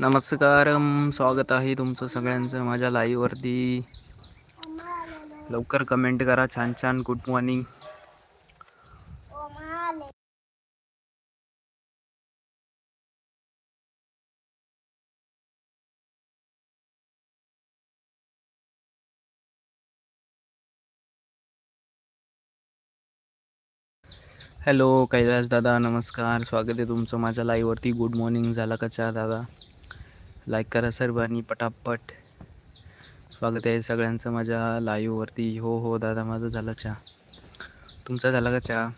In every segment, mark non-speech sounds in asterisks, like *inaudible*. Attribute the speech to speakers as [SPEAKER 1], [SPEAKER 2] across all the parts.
[SPEAKER 1] नमस्कार स्वागत आहे तुमचं सगळ्यांचं माझ्या लाईव्हवरती लवकर कमेंट करा छान छान गुड मॉर्निंग हॅलो कैलास दादा नमस्कार. स्वागत आहे तुमचं माझ्या लाईववरती गुड मॉर्निंग झाला का चहा दादा? लाईक करा सर्वांनी पटापट. स्वागत आहे सगळ्यांचं माझ्या लाईव्हवरती हो हो दादा माझं झालं चहा. तुमचा झाला का चहा?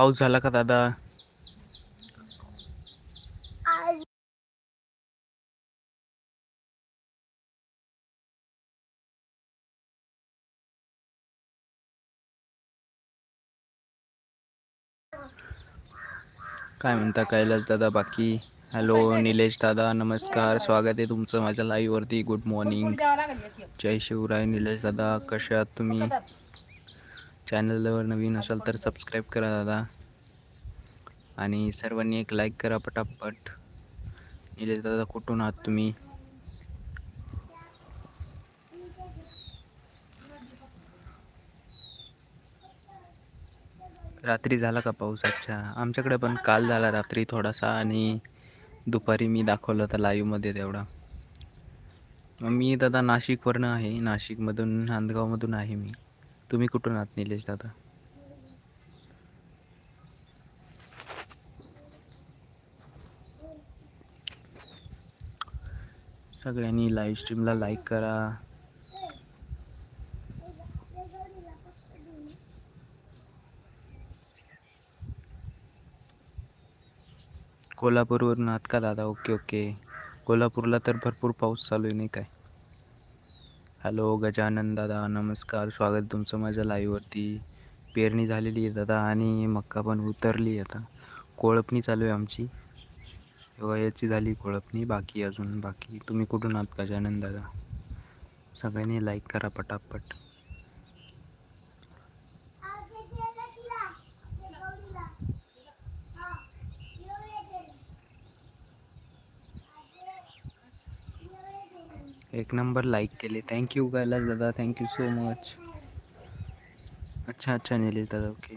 [SPEAKER 1] पाऊस झाला का दादा? काय म्हणता कैलास दादा बाकी? हॅलो निलेश दादा नमस्कार. स्वागत आहे तुमचं माझ्या लाईव्हवरती गुड मॉर्निंग जय शिवराय निलेश दादा. कसे आहात तुम्ही? चॅनलवर नवीन असाल तर सबस्क्राईब करा दादा. आणि सर्वांनी एक लाईक करा पटापट. निलेश दादा कुठून आहात तुम्ही? रात्री झाला का पाऊस? अच्छा. आमच्याकडे पण काल झाला रात्री थोडासा आणि दुपारी मी दाखवलं होतं लाईव्हमध्ये तेवढा. मग मी दादा नाशिकवरनं आहे. नाशिकमधून नांदगावमधून आहे मी. तुम्ही कुठून आहात निलेश दादा? सगळ्यांनी लाईव्ह स्ट्रीमला लाईक करा. कोल्हापूरवरून आहात का दादा? ओके ओके कोल्हापूरला तर भरपूर पाऊस चालू आहे नाही काय? हॅलो गजानन दादा नमस्कार. स्वागत तुमचं माझ्या लाईव्हवरती पेरणी झालेली आहे दादा आणि मक्का पण उतरली आहे आता. कोळपणी चालू आहे आमची. तेव्हा याची झाली कोळपणी बाकी अजून बाकी. तुम्ही कुठून आहात गजानन दादा? सगळ्यांनी लाईक करा पटापट. एक नंबर लाईक केले थँक्यू कैलास दादा. थँक्यू सो मच अच्छा अच्छा निलेश दादा ओके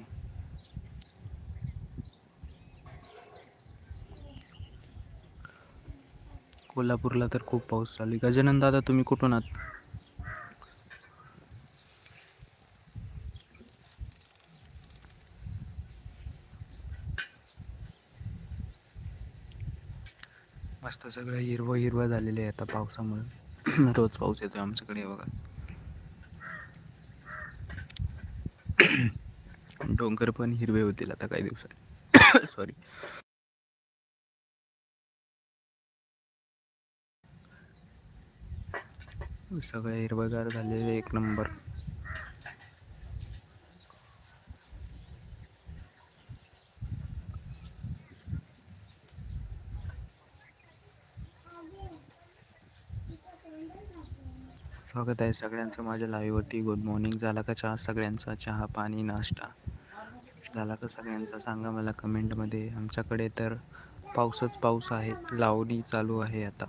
[SPEAKER 1] कोल्हापूरला तर खूप पाऊस चालू आहे. गजानन दादा तुम्ही कुठून आहात? मस्त सगळं हिरवं हिरवं झालेलं आहे आता पावसामुळे. *clears throat* रोज पाऊस येतो आमच्याकडे बघा. *clears throat* डोंगर पण हिरवे होतील आता काही दिवसात सॉरी *coughs* सगळे हिरवगार झालेले एक नंबर. स्वागत आहे सगळ्यांचं माझ्या लाईव्हवरती गुड मॉर्निंग झाला का चहा? सगळ्यांचा चहा पाणी नाश्ता. झाला का सगळ्यांचा? सांगा मला कमेंटमध्ये. आमच्याकडे तर पाऊसच पाऊस आहे. लावणी चालू आहे आता.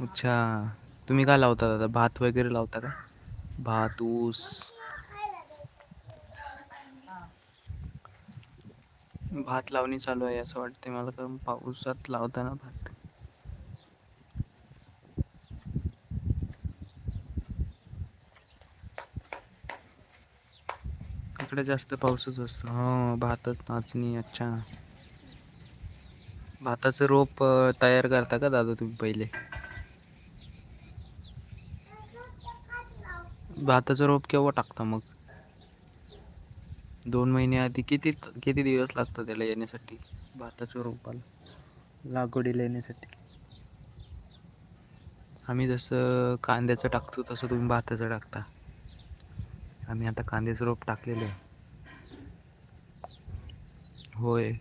[SPEAKER 1] अच्छा. तुम्ही काय लावता दादा? भात वगैरे लावता का? भात ऊस. भात लावणी चालू आहे असं वाटते मला. कारण पावसात लावताना भात. इकडे जास्त पाऊसच असतो. हो भातच नाचणी अच्छा. भाताचं रोप तयार करता का दादा तुम्ही पहिले? भाताचं रोप केव्हा टाकता मग? दोन महिने आधी किती किती दिवस लागतात त्याला येण्यासाठी? भाताचं रोपाला? लागवडीला येण्यासाठी? आम्ही जसं कांद्याचं टाकतो तसं तुम्ही भाताचं टाकता. आम्ही आता कांद्याचं रोप टाकलेलं आहे. होय.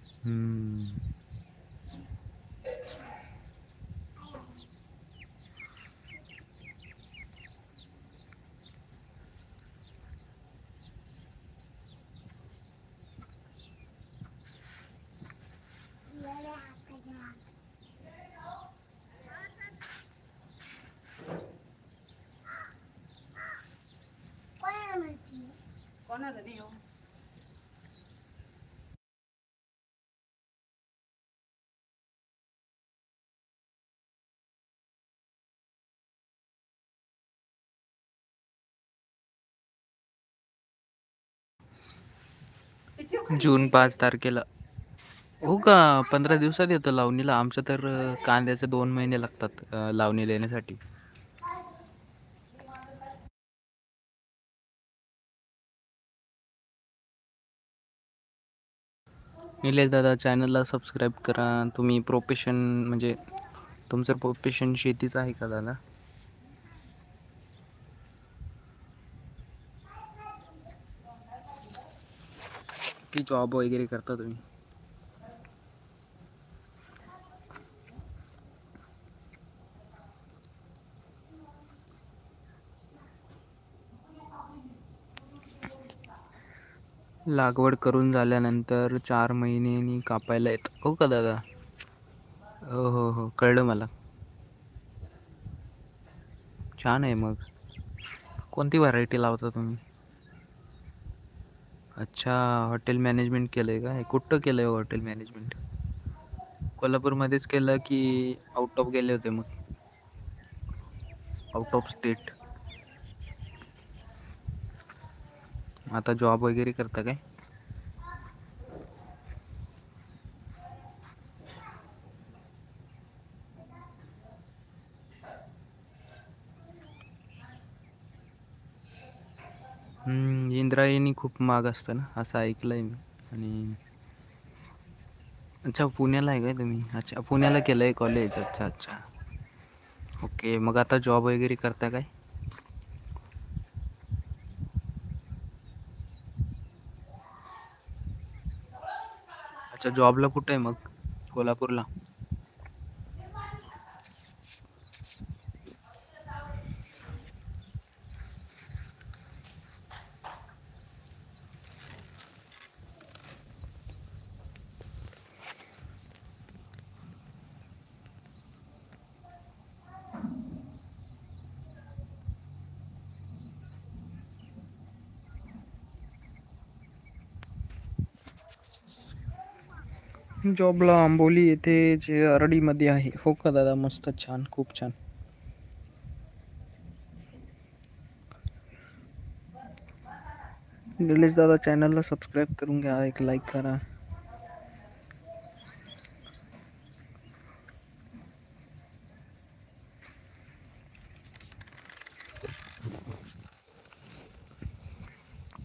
[SPEAKER 1] जून पाच तारखेला. हो का? पंधरा दिवसात येतं लावणीला. आमचं तर कांद्याचे दोन महिने लागतात लावणी लावणीला येण्यासाठी निलेश दादा चॅनलला सबस्क्राईब करा. तुम्ही प्रोफेशन म्हणजे तुमचं प्रोफेशन शेतीच आहे का दादा? की जॉब वगैरे करता तुम्ही? लागवड करून झाल्यानंतर चार महिन्यांनी कापायला येत. हो का दादा? हो हो हो. कळलं मला. छान आहे मग. कोणती व्हरायटी लावता तुम्ही? अच्छा हॉटेल मॅनेजमेंट केलं आहे का कुठं केलं आहे हॉटेल मॅनेजमेंट कोल्हापूरमध्येच केलं की आउट ऑफ गेले होते मग? आउट ऑफ स्टेट आता जॉब वगैरे करता काय? इंद्रायणी खूप महाग असतं ना असं ऐकलं आहे मी. आणि अच्छा पुण्याला आहे काय तुम्ही? अच्छा पुण्याला केलं आहे कॉलेज अच्छा अच्छा. ओके मग आता जॉब वगैरे करता काय? अच्छा जॉबला कुठं आहे मग? कोल्हापूरला? जॉबला आंबोली येथे जे आरडीमध्ये आहे. हो का दादा? मस्त छान खूप छान. निलेश दादा चॅनलला सबस्क्राईब करून घ्या. एक लाईक करा.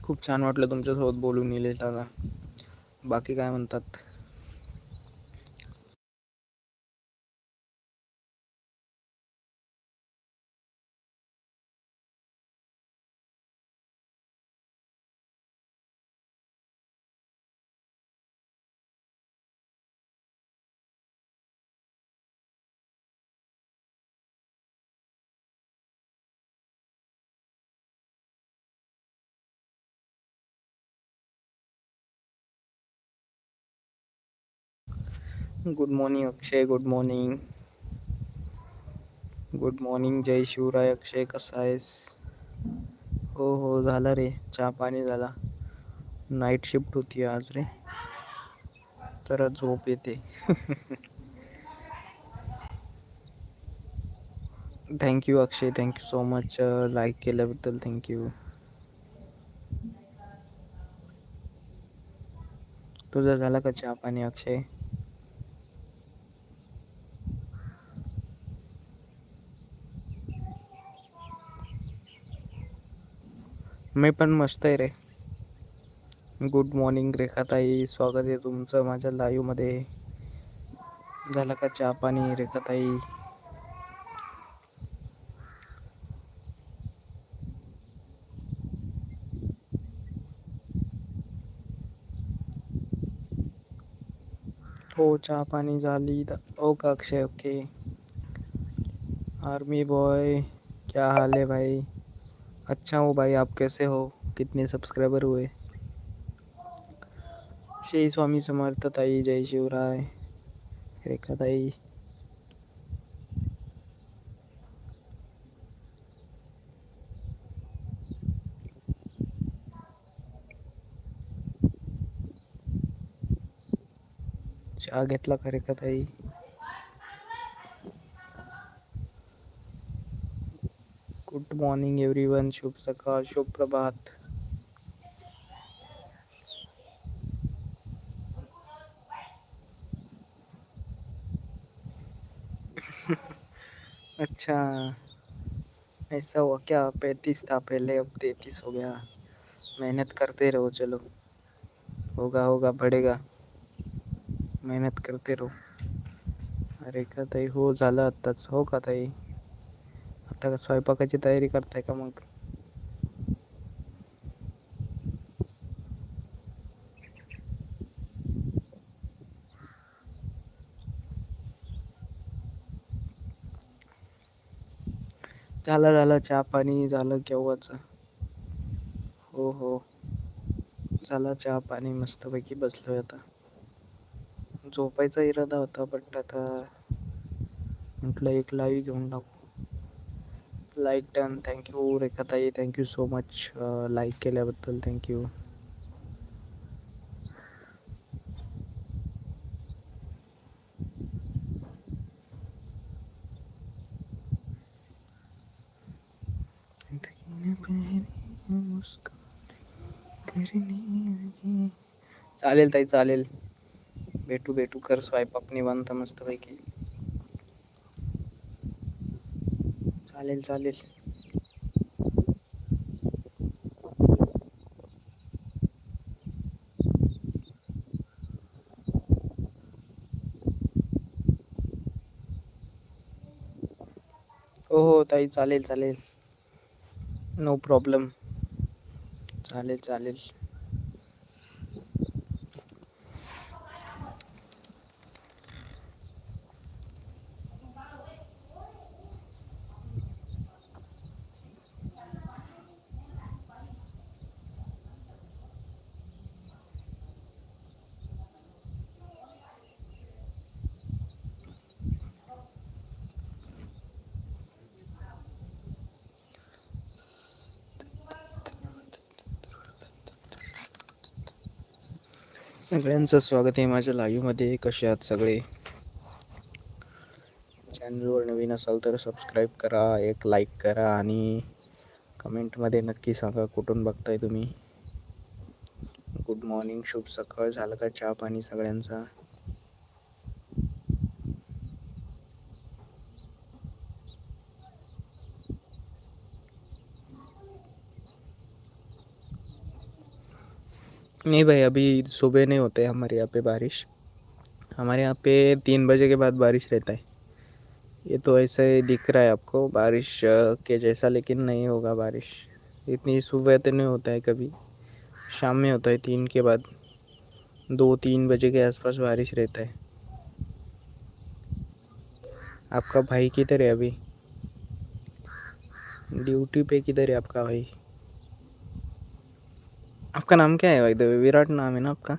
[SPEAKER 1] खूप छान वाटलं तुमच्यासोबत बोलून निलेश दादा. बाकी काय म्हणतात? Good morning Akshay good morning good morning जय शिवराय अक्षय कसा आहेस? हो हो झाला रे. चहा पाणी झाला. नाईट शिफ्ट होती आज रे. तर झोप येते. Thank you Akshay thank you so much like केल्याबद्दल थँक्यू तुझा झाला का चहा पाणी अक्षय मी पण मस्त आहे रे. गुड मॉर्निंग रेखाताई स्वागत आहे तुमचं माझ्या लाईव्हमध्ये झालं का चहा पाणी रेखाताई हो चहा पाणी झाली ओ हो का अक्षय? ओके आर्मी बॉय क्या हाल है भाई? अच्छा हो भाई, आप कैसे हो? कितने सब्सक्राइबर हुए? श्री स्वामी समर्थ ताई, जय शिवराय। रेखा ताई। चहा घेतला का रेखा ताई? गुड मॉर्निंग एव्हरीवन शुभ सकाल शुभ प्रभात अच्छा ऐसा हुआ क्या? पैंतीस था पहले, अब तैतीस हो गया। मेहनत करते रहो, चलो। होगा होगा, बढ़ेगा। मेहनत करते रहो। अरे का ताई, हो आत्ताच हो का ताई। आता का स्वयंपाकाची तयारी करताय का मग? झालं झालं. चहा पाणी झालं केव्हाच? हो हो. झाला चहा पाणी. मस्तपैकी बसलोय आता. झोपायचा इरादा होता बट आता म्हटलं एक लाईव्ह घेऊन टाकू. Like done thank you Rekhatai thank you so much like केल्याबद्दल. थँक्यू चालेल ताई चालेल. भेटू भेटू. कर स्वयंपाक निवांत मस्तपैकी. चालेल चालेल. हो हो ताई चालेल चालेल. नो प्रॉब्लेम चालेल चालेल. सगळ्यांचं स्वागत आहे माझ्या लाईव्हमध्ये कसे आहात सगळे? चॅनलवर नवीन असाल तर सबस्क्राईब करा एक लाईक करा आणि कमेंटमध्ये नक्की सांगा कुठून बघताय तुम्ही. गुड मॉर्निंग शुभ सकाळ झालं का चहा पाणी सगळ्यांचा? नहीं भाई, अभी सुबह नहीं होते हमारे यहाँ पे बारिश। हमारे यहाँ पे तीन बजे के बाद बारिश रहता है। ये तो ऐसे ही दिख रहा है आपको, बारिश के जैसा, लेकिन नहीं होगा बारिश। इतनी सुबह तो नहीं होता है कभी। शाम में होता है, तीन के बाद। दो, तीन बजे के आसपास बारिश रहता है। आपका भाई किधर है अभी? ड्यूटी पे किधर है आपका भाई? आपका नाम क्या है भाई विराट नाम है ना आपका?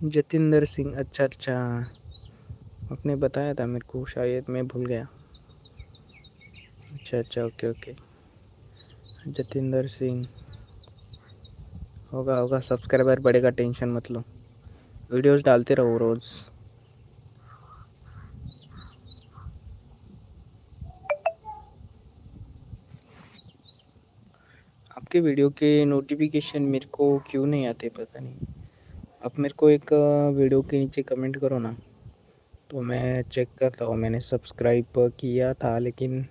[SPEAKER 1] जतिंदर सिंह अच्छा अच्छा। आपने बताया था मेरे को, शायद मैं भूल गया। अच्छा अच्छा ओके ओके। जतिंदर सिंह। होगा होगा, सब्सक्राइबर बढ़ेगा, टेंशन मत लो। वीडियोस डालते रहो रोज़। आपके वीडियो के नोटिफिकेशन मेरे को क्यों नहीं आते पता नहीं। आप मेरे को एक वीडियो के नीचे कमेंट करो ना। तो मैं चेक करता हूँ, मैंने सब्सक्राइब किया था, लेकिन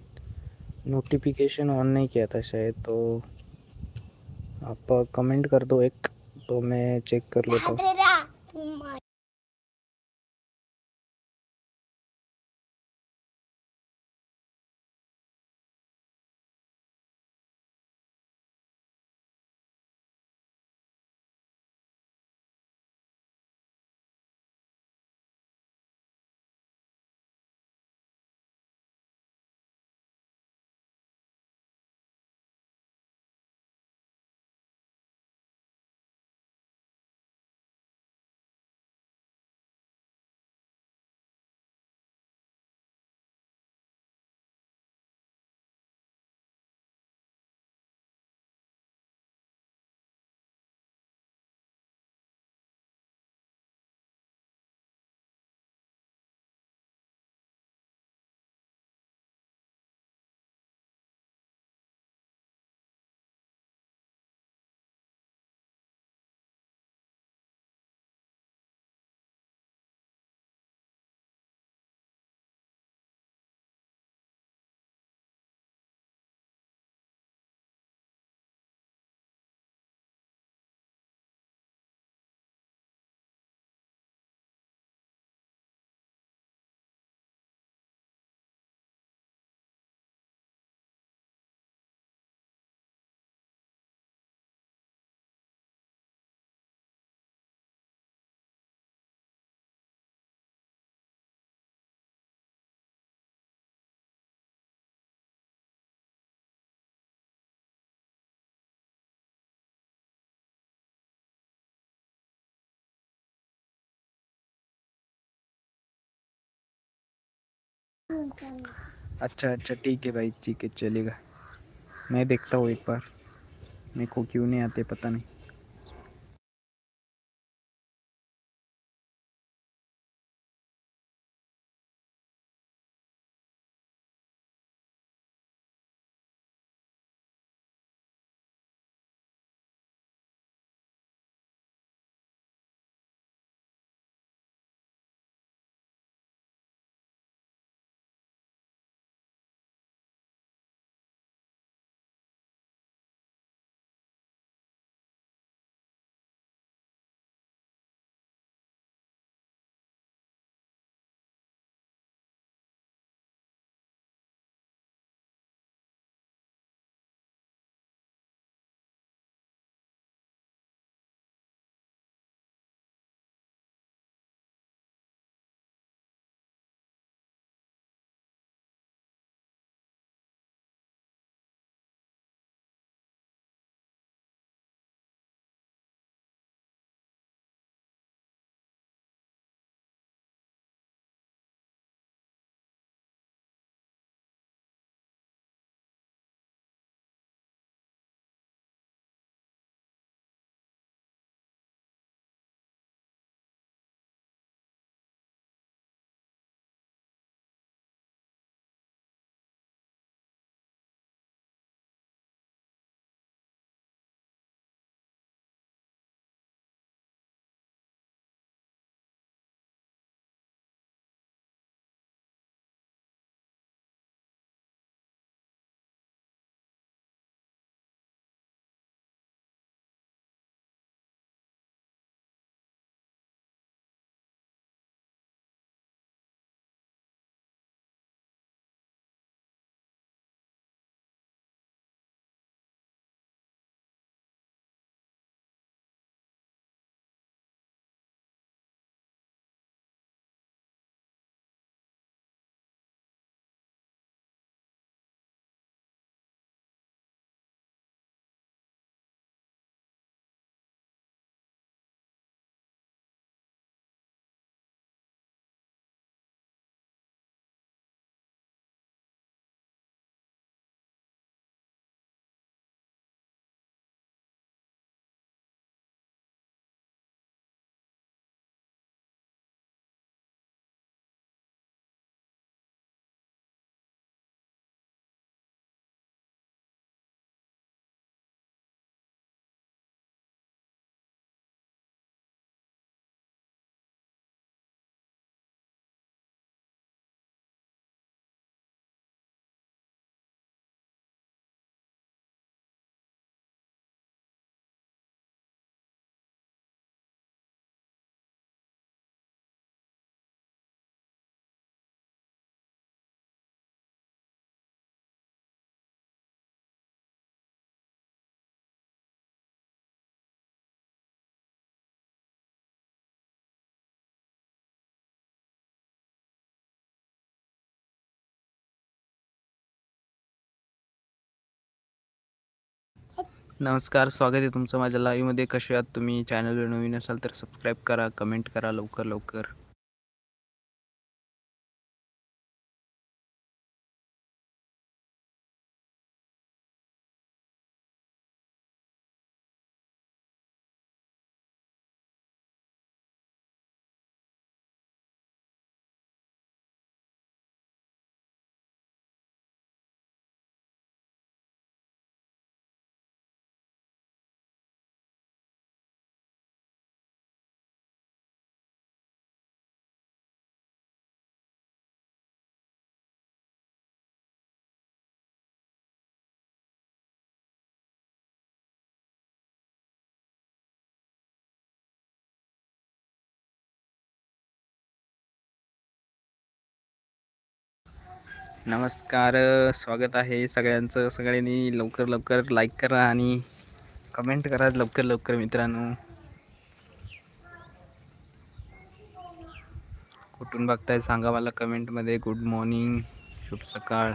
[SPEAKER 1] नोटिफिकेशन ऑन नहीं किया था शायद तो आप कमेंट कर दो एक तो मैं चेक कर लेता हूँ। अच्छा अच्छा ठीक है भाई ठीक है चलेगा। मैं देखता हूँ एक बार। मेरे को क्यों नहीं आते पता नहीं। नमस्कार स्वागत आहे तुमचं माझ्या लाईव्हमध्ये कसे आहात तुम्ही? चॅनलवर नवीन असाल तर सबस्क्राईब करा कमेंट करा लवकर लवकर. नमस्कार स्वागत आहे सगळ्यांचं. सगळ्यांनी लवकर लवकर लाईक करा आणि कमेंट करा लवकर लवकर मित्रांनो. कुठून बघताय सांगा मला कमेंटमध्ये गुड मॉर्निंग शुभ सकाळ.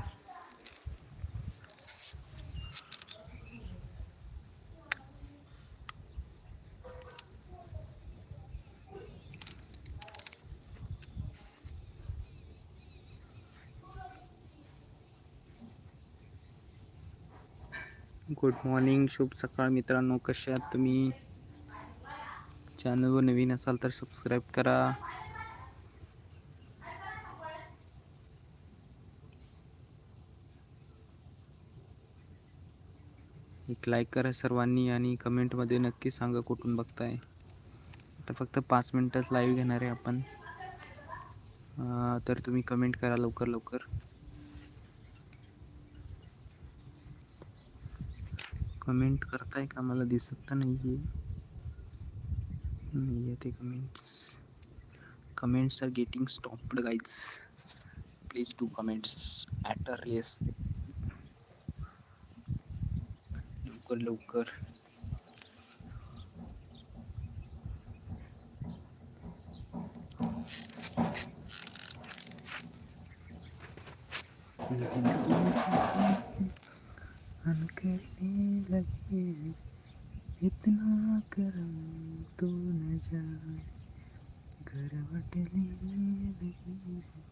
[SPEAKER 1] गुड मॉर्निंग शुभ सकाळ मित्रांनो. कसे आहात तुम्ही? चॅनलवर नवीन असाल तर सबस्क्राईब करा. एक लाईक करा सर्वांनी आणि कमेंटमध्ये नक्की सांगा कुठून बघताय. आता फक्त पाच मिनटात लाईव्ह घेणार आहे आपण. तर तुम्ही कमेंट करा लवकर लवकर. कमेंट करताय का? मला दिसत तर नाही आहे नाही आहे ते comments comments are getting stopped guys please do comments at a race लवकर लवकर. मन करने लगे इतना करम तो न जाए करवट लेने लगी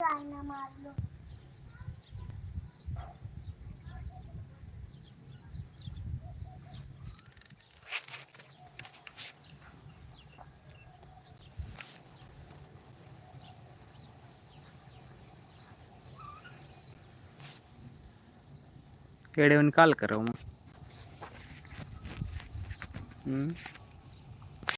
[SPEAKER 2] गायना मारलो तुला
[SPEAKER 1] काल करावं मग हम्म?